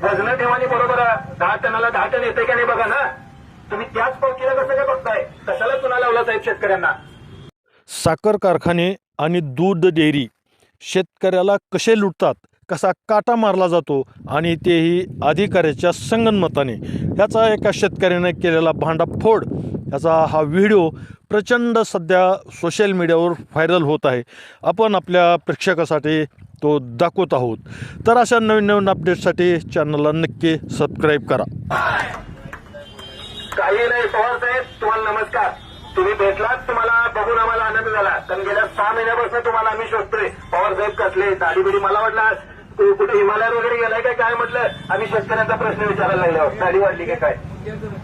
भजनं ठेवानी बरोबर दहा टनाला दहा टन येते का नाही बघा ना. तुम्ही त्याच पावतीला कसं काय बघताय? कशाला चुना लावला साहेब शेतकऱ्यांना? साखर कारखाने आणि दूध डेअरी शेतकऱ्याला कसे लुटतात कसा काटा मारला जातो आणि तेही अधिकाऱ्याच्या संगनमताने. ह्याचा एका शेतकऱ्याने केलेला भांडाफोड ह्याचा हा व्हिडिओ प्रचंड सध्या सोशल मीडियावर व्हायरल होत आहे. आपण आपल्या प्रेक्षकासाठी तो दाखवत आहोत. तर अशा नवीन नवीन अपडेटसाठी चॅनलला नक्की सबस्क्राईब करा. काही नाही पवार साहेब तुम्हाला नमस्कार. तुम्ही भेटलात तुम्हाला बघून आम्हाला आनंद झाला. कारण गेल्या सहा महिन्यापासून तुम्हाला आम्ही शोधतोय. पवार साहेब कसले दाढीबिडी मला वाटलं कुठे हिमालयात वगैरे गेलाय काय काय म्हटलं? आम्ही शेतकऱ्यांचा प्रश्न विचारायला लागल्यावर दाढी वाढली की काय?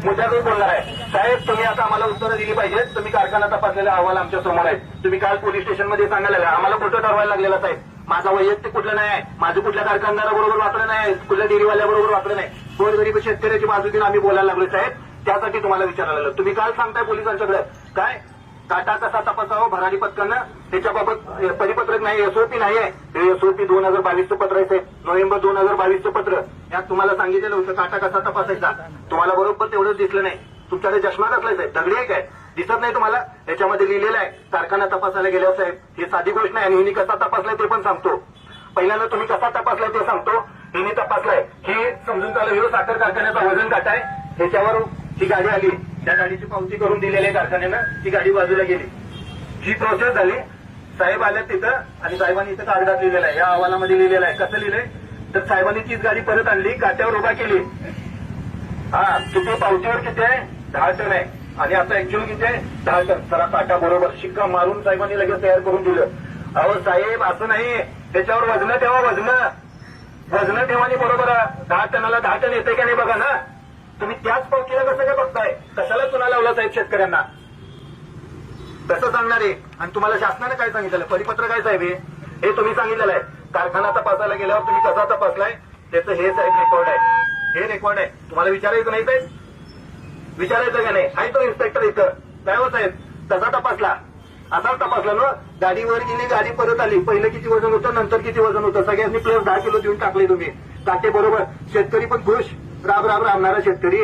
मुद्द्यातच बोलणार आहे. साहेब तुम्ही आता आम्हाला उत्तरं दिली पाहिजेत. तुम्ही कारखाना तपासलेला अहवाल आमच्यासमोर आहे. तुम्ही काल पोलीस स्टेशनमध्ये सांगायला लागला. आम्हाला कुठं ठरवायला लागलेला साहेब. माझा वैयक्तिक कुठलं नाही. माझं कुठल्या कारखानदाराबरोबर वापरलं नाही. कुठल्या डेअरीवाल्याबरोबर वापरलं नाही. गोरगरीब शेतकऱ्याची बाजू घेऊन आम्ही बोलायला लागलो साहेब. त्यासाठी तुम्हाला विचारायला लागलो तुम्ही काल सांगताय पोलिसांच्याकडे. काय? काटा कसा तपासावा भरारी पथकानं? त्याच्याबाबत परिपत्रक नाही एसओपी नाही आहे एसओपी दोन हजार बावीसचं पत्र आहे नोव्हेंबर दोन हजार बावीसचं पत्र. यात तुम्हाला सांगितलेलं होतं काटा कसा तपासायचा? तुम्हाला बरोबर तेवढंच दिसलं नाही. तुमच्याकडे चष्मा कसलाय साहेब. दगडी आहे काय? दिसत नाही तुम्हाला? याच्यामध्ये लिहिलेलं आहे कारखाना तपासायला गेल्यावर साहेब ही साधी गोष्ट नाही आणि हिनी कसा तपासलाय ते पण सांगतो. पहिल्यांदा तुम्ही कसा तपासलाय ते सांगतो. हिने तपासलाय हे समजून चालू हिरो साखर कारखान्याचा वजन काटा आहे. ह्याच्यावर ही गाडी आली. त्या गाडीची पावती करून दिलेली आहे कारखान्यानं ती गाडी बाजूला गेली. ही प्रोसेस झाली. साहेब आल्यात तिथं आणि साहेबांनी इथं कागदात लिहिलेलं आहे. या अहवालामध्ये लिहिलेलं आहे. कसं लिहिलंय? तर साहेबांनी तीच गाडी परत आणली काट्यावर उभा केली. हा किती पावतीवर किती आहे? दहा टन आहे. आणि आता ऍक्च्युअल किती आहे दहा टन बरोबर शिक्का मारून साहेबांनी लगेच तयार करून दिलं. अहो साहेब असं नाही. त्याच्यावर वजन ठेवा वजन. वजन ठेवानी बरोबर दहा टनाला दहा टन येते का नाही बघा ना. तुम्ही त्याच पावतीला कसं काय बघताय? कशाला चुना लावला साहेब शेतकऱ्यांना? कसं सांगणार आहे आणि तुम्हाला शासनाने काय सांगितलं परिपत्र काय साहेब हे? हे तुम्ही सांगितलेलं आहे. कारखाना तपासायला गेल्यावर तुम्ही कसा तपासलाय? त्याचं हे साहेब रेकॉर्ड आहे. हे रेकॉर्ड आहे. तुम्हाला विचारायचं नाही साहेब विचारायचं का नाही? आहे तो इन्स्पेक्टर इथं. काय हो साहेब? तसा तपासला. असाच तपासला ना गाडीवर गेली गाडी परत आली. पहिलं किती वजन होतं नंतर किती वजन होतं? सगळ्यांनी प्लस दहा किलो देऊन टाकले तुम्ही. टाके बरोबर. शेतकरी पण खुश. राब राब राबणारा शेतकरी.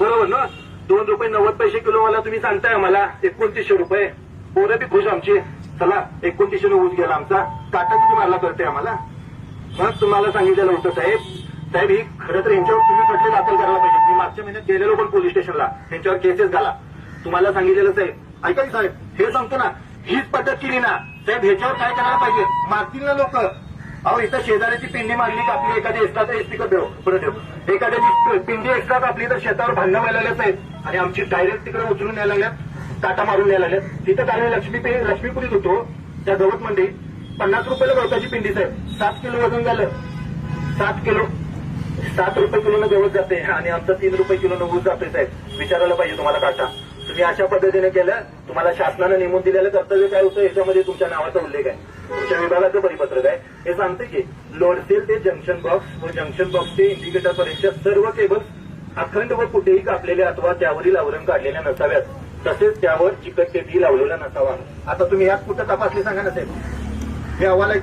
बरोबर ना? दोन रुपये नव्वद पैसे किलोवाला तुम्ही सांगताय आम्हाला. एकोणतीसशे रुपये. पोरं बी खुश आमची. चला एकोणतीसशे ऊस गेला आमचा. काटा किती मारला करते आम्हाला? मग तुम्हाला सांगितलेलं होतं साहेब. साहेब ही खरं तर यांच्यावर तुम्ही खटले दाखल करायला पाहिजे? मी मागच्या महिन्यात गेलेलो पण पोलीस स्टेशनला. त्यांच्यावर केसेस झाला तुम्हाला सांगितलेलं साहेब. ऐका साहेब हे सांगतो ना हीच पद्धत केली ना साहेब ह्याच्यावर काय करायला पाहिजे? मागतील ना लोक. अहो इथं शेजाऱ्याची पिंडी मारली का आपली? एखादी एक्स्ट्राचा एसटी देऊ. परत देऊ. एखाद्याची पिंडी एक्स्ट्रा आपली तर शेतावर भांडणं व्हायला लागल्यात साहेब. आणि आमची डायरेक्ट तिकडे उचलून यायला लागल्यात काटा मारून यायला लागल्यात. तिथं कारण लक्ष्मी लक्ष्मीपुरीत होतो त्या गवत मंडी पन्नास रुपयाला गवताची पिंडी साहेब. सात किलो वजन झालं. सात किलो. सात रुपये किलोनं गवत जाते. आणि आमचं तीन रुपये किलोनं ऊस जातोय साहेब. विचारायला पाहिजे तुम्हाला काटा. तुम्ही अशा पद्धतीने केलं तुम्हाला शासनानं नेमून दिलेलं कर्तव्य काय होतं याच्यामध्ये तुमच्या नावाचा उल्लेख आहे. तुमच्या विभागाचं परिपत्रक आहे. हे सांगते की लोडसेल ते जंक्शन बॉक्स व जंक्शन बॉक्स ते इंडिकेटर पर्यंतच्या सर्व केबल्स अखंड व कुठेही कापलेले अथवा त्यावरील आवरण काढलेल्या नसाव्यात. तसेच त्यावर चिकट टेपी लावलेला नसावा. आता तुम्ही यात कुठं तपासले सांगा ना साहेब? हे अहवाल आहेत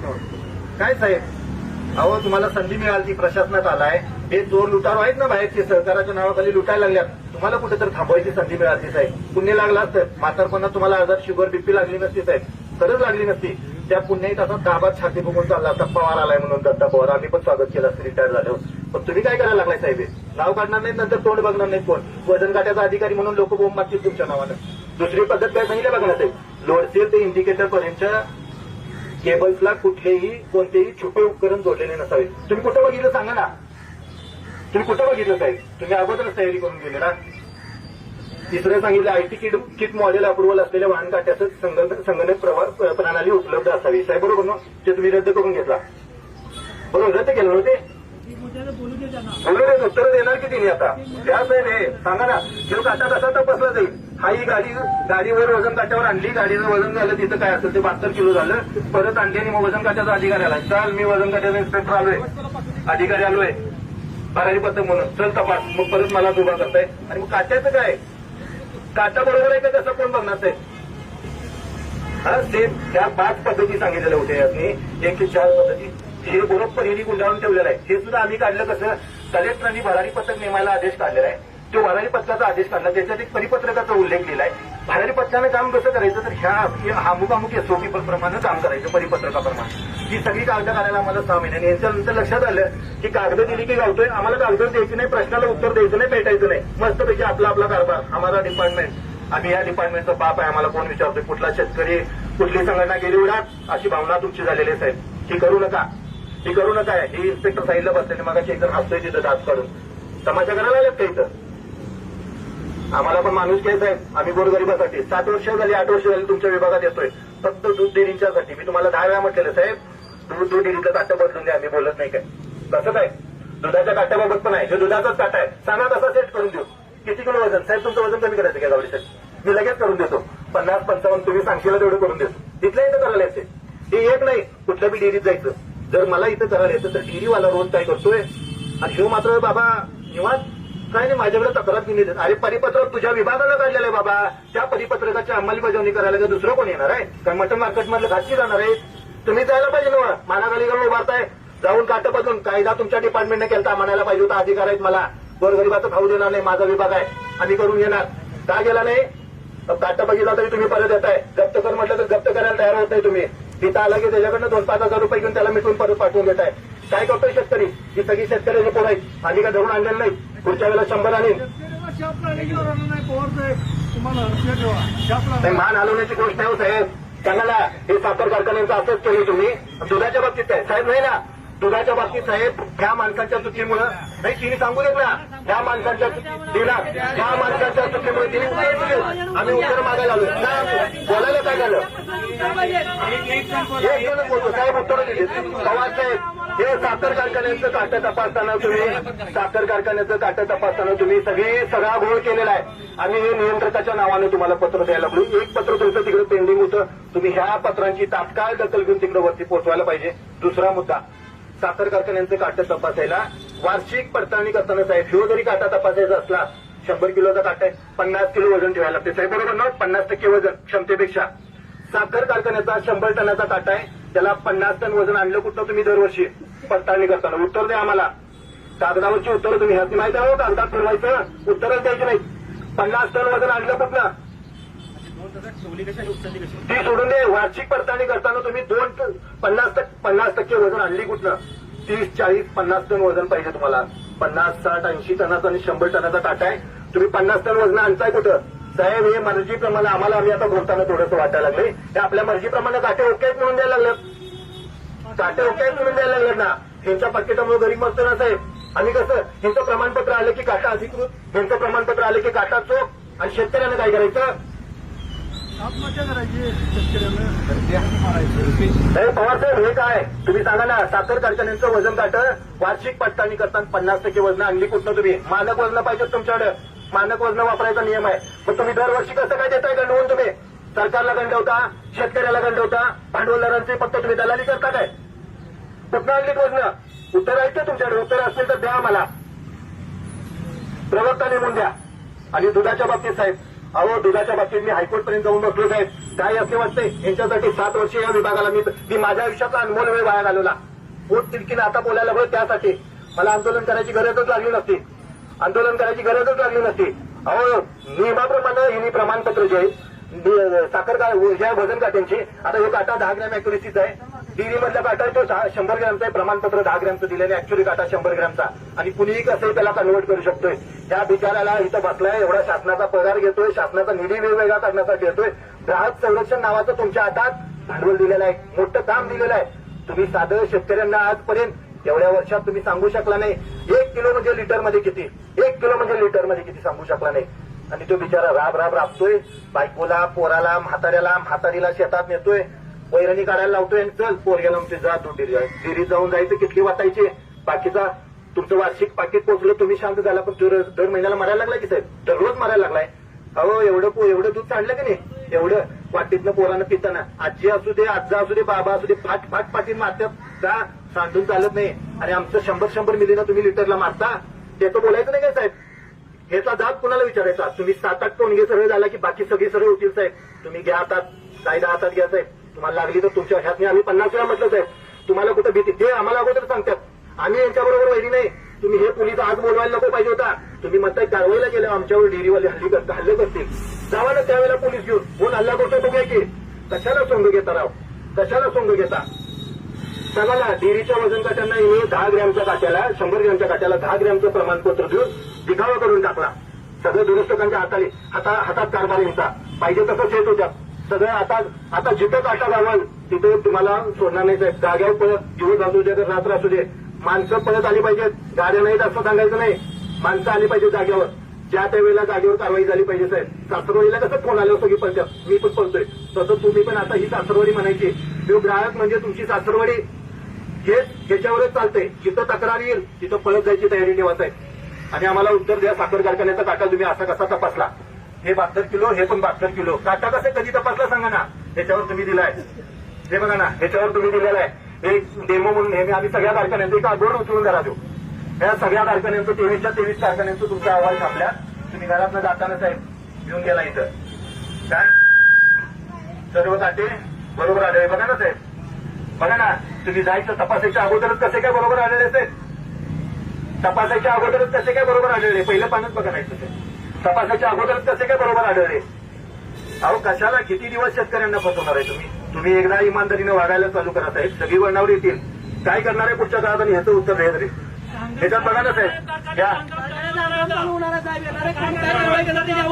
काय साहेब? अहो तुम्हाला संधी मिळाली प्रशासनात आलाय. हे चोर लुटारो आहेत ना बाहेरचे सहकाराच्या नावाखाली लुटायला लागल्यात. तुम्हाला कुठे तर थांबवायची संधी मिळाली साहेब. पुण्य लागला असतं. म्हातारपणा तुम्हाला आजार शुगर बीपी लागली नसती साहेब. खरंच लागली नसती. त्या पुण्याही असा दाबात छाती बघून चालला असता. पवार आलाय म्हणून दत्ता पवार. आम्ही पण स्वागत केलं असतं रिटायर झाल्यावर. पण तुम्ही काय करायला लागलाय साहेब? नाव काढणार नाहीत नंतर तोंड बघणार नाहीत कोण? वजन काट्याचा अधिकारी म्हणून लोक बोंब मागतील तुमच्या नावानं. दुसरी पद्धत काय सांगितलं बघणार साहेब. लोडसेल ते इंडिकेटर पर्यंत केबल्सला कुठलेही कोणतेही छोटे उपकरण जोडलेले नसावे तुम्ही कुठं बघितलं सांगा ना. तुम्ही कुठं बघितलं साहेब? तुम्ही अगोदरच तयारी करून गेले ना. तिसरं सांगितलं IT kit kit model approval असलेल्या वाहन काट्याचं संगणक संगणक प्रवा- प्रणाली उपलब्ध असावी. साहेब बरोबर ना? ते तुम्ही रद्द करून घेतला. बरोबर रद्द केलं होते बोलू दे उत्तर देणार की तिने आता? त्या साहेब हे सांगा ना. जो काटा कसा तपासला जाईल. हा ही गाडी गाडीवर वजन काट्यावर आणली गाडीचं वजन झालं तिथं काय असेल ते बहात्तर किलो झालं. परत आणली आणि मग वजन काट्याचा अधिकारी आला. चाल मी वजन काट्याचा इन्स्पेक्टर आलोय. अधिकारी आलोय. भरारी पद्धत म्हणून. चल तपास. मग परत मला दुबा करताय. आणि मग काट्याचं काय? काटा बरोबर आहे का कसं कोण बघणार ते? हा ते त्या पाच पद्धती सांगितलेल्या होत्या यातनी एक ते चार पद्धती. हे बरोबर हिरी गुंडाळून ठेवलेलं आहे. हे सुद्धा आम्ही काढलं कसं? कलेक्टरांनी भरारी पथक नेमायला आदेश काढलेला आहे. जो भरारी पथकाचा आदेश काढला त्याच्यात एक परिपत्रकाचा उल्लेख केलाय. भरारी पथकानं काम कसं करायचं तर ह्या ह्या अमुक एसओपी प्रमाणे काम करायचं परिपत्रकाप्रमाणे. ही सगळी कागद करायला आम्हाला सहा महिन्याने यांच्यानंतर लक्षात आलं की कागद दिली की गावतोय आम्हाला कागद द्यायची नाही प्रश्नाला उत्तर द्यायचं नाही भेटायचं नाही. मस्तपैकी आपला आपला कारभार आम्हाला डिपार्टमेंट आम्ही या डिपार्टमेंटचा बाप आहे आम्हाला कोण विचारतोय? कुठला शेतकरी कुठली संघटना गेली उडात अशी भावना तुमची झालेली आहे साहेब. ही करू नका. ही करू नका. ही इन्स्पेक्टर साईडला बसलेले मग एकदम हसतोय तिथं दात काढून. तमाशा करायला लागत का इथं? आम्हाला पण माणूस घ्यायचा आहे. आम्ही गोरगरिबासाठी. सात वर्ष झाली आठ वर्ष झाली तुमच्या विभागात येतोय. फक्त दूध डेअरींच्यासाठी. मी तुम्हाला दहा वेळा म्हटलेलं साहेब दूध दूध डेअरीचं काटा बदलून द्या. आम्ही बोलत नाही काय. कसं काय? दुधाच्या काट्याबाबत पण आहे. हे दुधाचाच काटा आहे. सांगा तसा सेट करून देऊ. किती किलो वजन? साहेब तुमचं वजन कमी करायचं काय गावडी साहेब मी लगेच करून देतो. पन्नास पंचावन्न तुम्ही सांगशील तेवढं करून देतो. तिथल्या इथं करायला येते. हे एक नाही. कुठल्या बी डेअरीत जायचं. जर मला इथं करायला येतं तर डेअरीवाला रोज काय करतोय? आणि शिव मात्र बाबा निवांत. काही नाही माझ्याकडे तक्रार दिली अरे परिपत्रक तुझ्या विभागाला काढलेलं आहे बाबा. त्या परिपत्रकाची अंमलबजावणी करायला का दुसरं कोण येणार आहे? कारण मटन मार्केट मधलं घातली जाणार आहे. तुम्ही जायला पाहिजे ना मानाखाली उभारताय. जाऊन काटं बदलून कायदा तुमच्या डिपार्टमेंटने केलता. म्हणायला पाहिजे होता अधिकार आहेत मला. गोरगरिबाचं खाऊ देणार नाही माझा विभाग आहे. आम्ही करून घेणार. का गेला नाही? काटा बघितला तरी तुम्ही परत येताय. जप्त कर म्हटलं तर जप्त करायला तयार होत नाही तुम्ही. तिथं आला की त्याच्याकडनं दोन पाच हजार रुपये घेऊन त्याला मिटून परत पाठवून देताय. काय करतोय शेतकरी? ही सगळी शेतकऱ्याचे पोर आहेत. आधी का धरून आणलेलं नाही पुढच्या वेळेला शंभर आणीन नाही, मान हलवण्याची गोष्ट आहे हो साहेब. सांगा हे साखर कारखान्यांचं असंच केलं तुम्ही. दुधाच्या बाबतीत आहे साहेब नाही ना. दुधाच्या बाबतीत साहेब ह्या माणसांच्या चुकीमुळे नाही तिने सांगू देत ना. ह्या माणसांच्या तिला ह्या माणसांच्या चुकीमुळे तिने उत्तर आम्ही उत्तर मागायला आलो. ना बोलायला काय झालं? एक बोलतो. साहेब उत्तर दिली. पवार साहेब हे साखर कारखान्याचं काटं तपासताना तुम्ही साखर कारखान्याचं काटं तपासताना तुम्ही सगळी सगळा घोळ केलेला आहे. आम्ही हे नियंत्रकाच्या नावाने तुम्हाला पत्र द्यायला लागलो. एक पत्र तुमचं तिकडे पेंडिंग होतं. तुम्ही ह्या पत्रांची तात्काळ दखल घेऊन तिकडे वरती पोहोचवायला पाहिजे. दुसरा मुद्दा साखर कारखान्यांचं काटं तपासायला वार्षिक पडताळणी करताना साहेब ह्यो जरी काटा तपासायचा असला शंभर किलोचा काटा आहे पन्नास किलो वजन ठेवायला लागते. साहेब बरोबर ना? पन्नास टक्के वजन क्षमतेपेक्षा. साखर कारखान्याचा शंभर टनाचा काटा आहे. त्याला पन्नास टन वजन आणलं कुठं तुम्ही दरवर्षी? पडताळणी करताना. उत्तर द्या आम्हाला. कागदावरची उत्तरं तुम्ही ह्याची माहिती आहे अंदाज कागदात ठरवायचं उत्तरच द्यायची नाही. पन्नास टन वजन आणलं कुठलं? ती सोडून दे. वार्षिक पडताळणी करताना तुम्ही दोन पन्नास पन्नास टक्के वजन आणली कुठलं? तीस चाळीस पन्नास टन वजन पाहिजे तुम्हाला. पन्नास साठ ऐंशी टनाचा आणि शंभर टनाचा काटा आहे. तुम्ही पन्नास टन वजन आणताय कुठं? साहेब हे मर्जीप्रमाणे आम्हाला आम्ही आता बोलताना थोडंसं वाटायला लागले हे आपल्या मर्जीप्रमाणे काटे ओके म्हणून द्यायला लागलं काटे ओके आहेत म्हणून द्यायला लागलेत ना. ह्यांच्या पाकिटामुळे गरीब मस्त ना साहेब. आणि कसं ह्यांचं प्रमाणपत्र आलं की काटा अधिकृत ह्यांचं प्रमाणपत्र आलं की काटा चोख आणि शेतकऱ्यानं काय करायचं? आत्महत्या करायची शेतकऱ्यानं. पवार साहेब हे काय? तुम्ही सांगा ना साखर कारखान्यांचं वजन काट वार्षिक पडताळणी करताना पन्नास टक्के वजन आणली कुठनं तुम्ही? मानक वजन पाहिजे तुमच्याकडे. मानक वजन वापरायचा नियम आहे. मग तुम्ही दरवर्षी कसं काय देताय गंडवून तुम्ही? सरकारला गंडवता शेतकऱ्याला गंडवता भांडवलदारांचे फक्त तुम्ही दलाली करता काय? कुठनं आणली उत्तर आहेत का तुमच्याकडे? उत्तर असेल तर द्या आम्हाला. प्रवक्ता नेमून द्या. आणि दुधाच्या बाबतीत साहेब अहो दुधाच्या बाबतीत मी हायकोर्ट पर्यंत जाऊन बसलो साहेब. काय असे वाटते यांच्यासाठी सात वर्ष या विभागाला मी मी माझ्या आयुष्याचा अनमोल वेळ वाया घालवला. पोट तिडकीनं आता बोलायला लागलो त्यासाठी? मला आंदोलन करायची गरजच लागली नसती. आंदोलन करायची गरजच लागली नसती. अहो नियमाप्रमाणे मी प्रमाणपत्र जे साखर का वजन काट्यांची आता हे काटा दहा ग्रॅम अॅक्युरेसीचा आहे. डिरी काटा आहे तो शंभर ग्रॅमचा आहे. प्रमाणपत्र दहा ग्रॅमचं दिलेलं आहे. ऍक्च्युली काटा शंभर ग्रॅमचा. आणि कुणीही कसंही त्याला कन्व्हर्ट करू शकतोय. त्या बिचाराला इथं बसलाय एवढा शासनाचा पगार घेतोय शासनाचा निधी वेगवेगळा करण्यासाठी येतोय ग्राहक संरक्षण नावाचं तुमच्या हातात भांडवल दिलेलं आहे. मोठं काम दिलेलं आहे. तुम्ही साधं शेतकऱ्यांना आजपर्यंत एवढ्या वर्षात तुम्ही सांगू शकला नाही. एक किलो म्हणजे लिटरमध्ये किती? एक किलो म्हणजे लिटरमध्ये किती सांगू शकला नाही. आणि तो बिचारा राब राब राबतोय. बायकोला पोराला म्हाताऱ्याला म्हातारीला शेतात नेतोय. वैरणी काढायला लावतोय आणि चल पोरग्याला म्हणते जा तू डिरी जाऊन जायचं किती वाचायचे बाकीचा तुमचं वार्षिक पाकिट पोचलं तुम्ही शांत झाला पण दर महिन्याला मारायला लागलाय की साहेब? दररोज मारायला लागलाय. अहो एवढं पो- एवढं दूध चाललं की नाही? एवढं वाटीतनं पोरानं पिताना. आजी असू दे आजा असू दे बाबा असू दे फाट फाट पाटीत मारतात. का सांडून चालत नाही. आणि आमचं शंभर शंभर मिलीनं तुम्ही लिटरला मारता. त्याचं बोलायचं नाही काय साहेब? ह्याचा जात कुणाला विचारायचा? तुम्ही सात आठ टोणगे सरळ झाला की बाकी सगळी सरळ होतील साहेब. तुम्ही घ्या हातात कायदा हातात घ्या साहेब. तुम्हाला लागली तर तुमच्या अशात आम्ही पन्नास वेळा म्हटलं साहेब तुम्हाला कुठं भीती? ते आम्हाला अगोदर सांगतात. आम्ही यांच्याबरोबर वैरी नाही. तुम्ही हे पोलीस आज बोलवायला नको पाहिजे होता. तुम्ही म्हणताय कारवाईला गेले आमच्यावर डेअरीवाले हल्ली करता हल्ले करतील. जावा ना त्यावेळेला पोलीस घेऊन. कोण हल्ला करतो बघूया की. कशाला सोंग घेता राव? कशाला सोंग घेता? सांगा ना डेअरीच्या वजन काट्यांना हे दहा ग्रॅमच्या काट्याला शंभर ग्रॅमच्या काट्याला दहा ग्रॅमचं प्रमाणपत्र देऊन दिखावा करून टाकला. सगळं दुरुस्तकांच्या हाताली हाता हातात कारभार यांचा. पाहिजे तसंच येत होत्या. सगळं आता आता जिथं काटा गावाल तिथे तुम्हाला सोडणार नाही साहेब. जाग्यावर पळत दिवस असू दे तर रात्र असू दे. माणसं पळत आली पाहिजेत गाड्या नाहीत असं सांगायचं नाही. माणसं आली पाहिजे जागेवर. ज्या त्या वेळेला जागेवर कारवाई झाली पाहिजे साहेब. सासरवाडीला कसं फोन आल्यावर सगळी पळत्या? मी पण पळतोय. तसं तुम्ही पण आता ही सासरवाडी म्हणायची. तो ग्राहक म्हणजे तुमची सासरवाडी. हे ह्याच्यावरच चालतंय. जिथं तक्रार येईल तिथं पळत जायची तयारी ठेवायचं आहे आणि आम्हाला उत्तर द्या साखर कारखान्याचा काटा तुम्ही असा कसा तपासला? हे बहात्तर किलो हे पण बहात्तर किलो. काटा कसे कधी तपासला सांगा ना. ह्याच्यावर तुम्ही दिलाय. हे बघा ना ह्याच्यावर तुम्ही दिलेला आहे. एक डेमो म्हणून हे आम्ही सगळ्या कारखान्यांचं एक अगोदर उचलून घरा देऊ या सगळ्या कारखान्यांचं तेवीसच्या तेवीस कारखान्यांचं तुमचा अहवाल छापल्या तुम्ही घरातनं जाताना साहेब घेऊन गेला इथं. काय? सर्व काटे बरोबर आले. बघा ना साहेब. बघा ना तुम्ही जायचं तपासायच्या अगोदरच कसे काय बरोबर आलेले साहेब? तपासायच्या अगोदरच कसे काय बरोबर आलेले? पहिलं पानच बघा नाही तसे तपासायच्या अगोदरच कसे काय बरोबर आढळले? अहो कशाला किती दिवस शेतकऱ्यांना फसवणार आहे तुम्ही? तुम्ही एकदा इमानदारीने वागायला चालू करा साहेब. सगळी वळणावर येतील. काय करणार आहे पुढच्या काळात आणि ह्याचं उत्तर तरी ह्याच्यात बघा ना साहेब. या.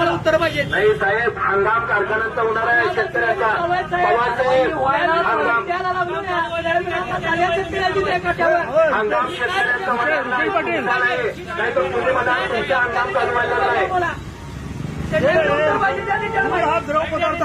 उत्तर पाहिजे नाही साहेब हंगाम कारखान्याचा होणार आहे शेतकऱ्याचा. पवार साहेब हंगाम. शेतकऱ्याचा होणार नाही. तर तुम्ही हंगाम चालू नाही द्रव पदार्थ